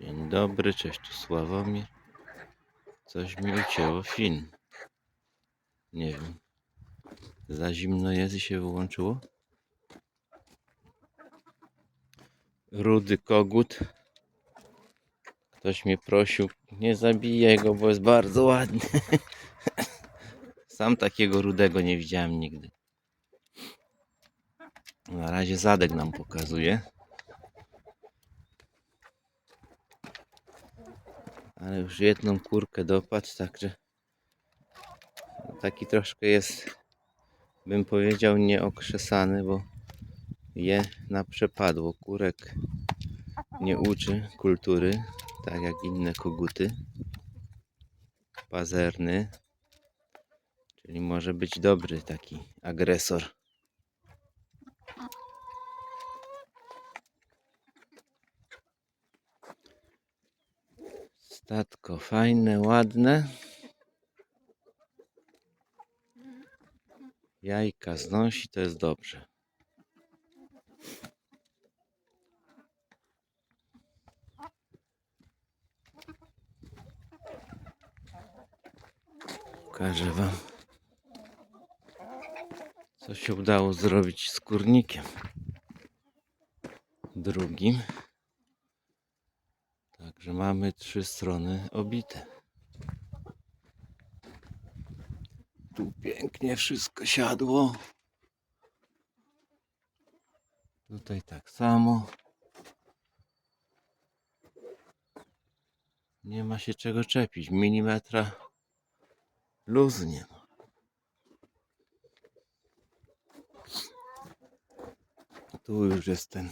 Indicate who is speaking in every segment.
Speaker 1: Dzień dobry, cześć, tu Sławomir. Coś mi ucięło film. Nie wiem. Za zimno jest i się wyłączyło? Rudy kogut. Ktoś mnie prosił, nie zabijaj go, bo jest bardzo ładny. Sam takiego rudego nie widziałem nigdy. Na razie zadek nam pokazuje. Ale już jedną kurkę dopadł, także taki troszkę jest, bym powiedział, nieokrzesany, bo je na przepadło. Kurek nie uczy kultury, tak jak inne koguty. Pazerny, czyli może być dobry taki agresor. Statko fajne, ładne. Jajka znosi, to jest dobrze. Pokażę Wam, co się udało zrobić z kurnikiem. Drugim. Także mamy trzy strony obite. Tu pięknie wszystko siadło. Tutaj tak samo. Nie ma się czego czepić. Milimetra luzu nie ma. Tu już jest ten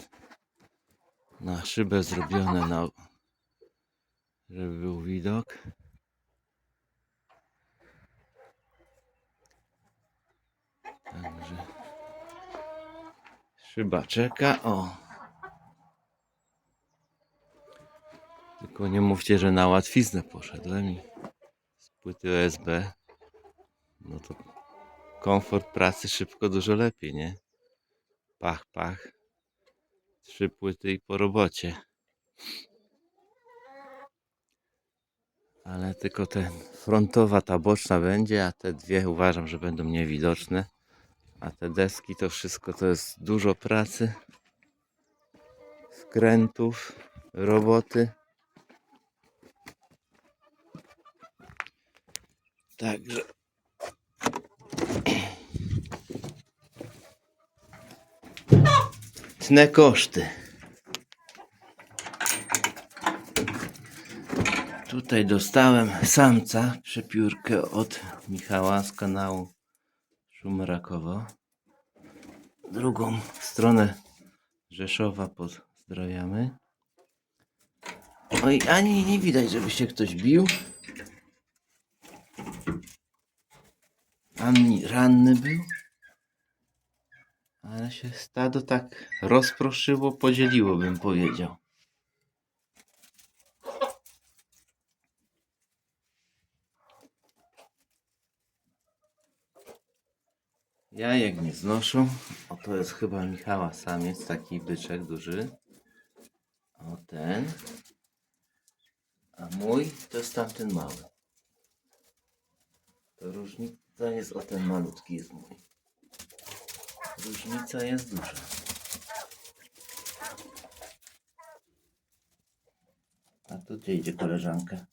Speaker 1: na szybę zrobione na żeby był widok. Także szyba czeka. O. Tylko nie mówcie, że na łatwiznę poszedłem i z płyty USB. No to komfort pracy szybko dużo lepiej, nie? Pach, pach. Trzy płyty i po robocie. Ale tylko ten frontowa, ta boczna będzie, a te dwie uważam, że będą niewidoczne. A te deski to wszystko to jest dużo pracy, skrętów, roboty. Także tnę koszty. Tutaj dostałem samca, przepiórkę od Michała z kanału Szumrakowo. Drugą stronę Rzeszowa pozdrawiamy. Oj, ani nie widać, żeby się ktoś bił. Ani ranny był. Ale się stado tak rozproszyło, podzieliło, bym powiedział. Jajek nie znoszą. O, to jest chyba Michała samiec, taki byczek duży. O ten. A mój to jest tamten mały. To różnica jest, o ten malutki jest mój. Różnica jest duża. A tu gdzie idzie koleżanka?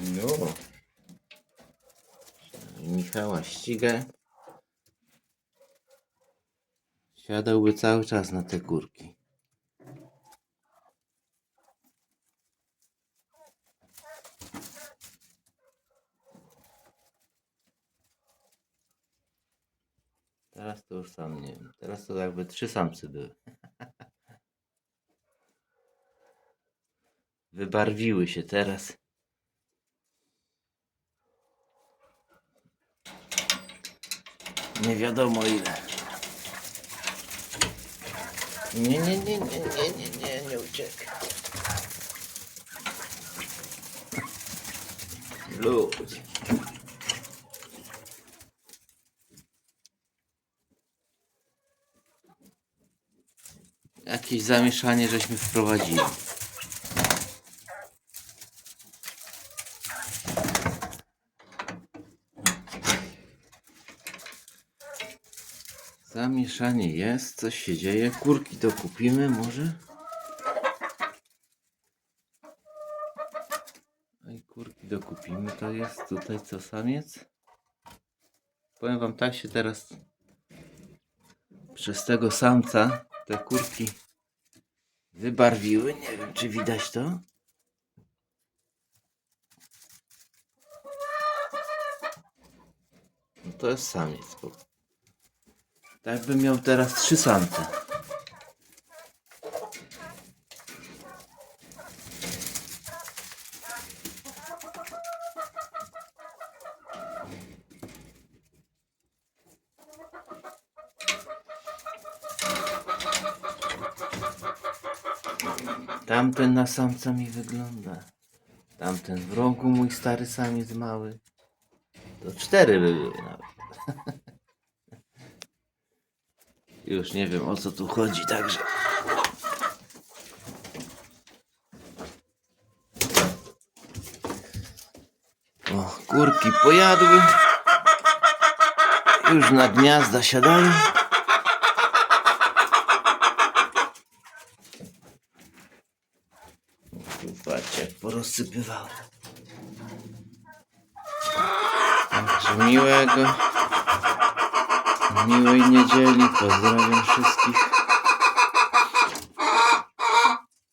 Speaker 1: No. Michała ścigę. Siadałby cały czas na te górki. Teraz to już sam nie wiem. Teraz to jakby trzy samcy były. Wybarwiły się teraz. Nie wiadomo ile. Nie, nie, nie, nie, nie, nie, nie, nie ucieka. Ludzie. Jakieś zamieszanie żeśmy wprowadzili. Zamieszanie jest, coś się dzieje. Kurki to kupimy może? Oj, kurki dokupimy. To jest tutaj co samiec? Powiem wam tak się teraz przez tego samca te kurki wybarwiły. Nie wiem czy widać to. No to jest samiec. bo Tak bym miał teraz trzy samce. Tamten na samca mi wygląda. Tamten w rogu mój stary samiec mały. To cztery by były. Już nie wiem o co tu chodzi, także. O, kurki pojadły. Już na gniazda siadają. Tu Patrzcie, jak porozsypywały. Także miłego, miłej niedzieli. Pozdrawiam wszystkich.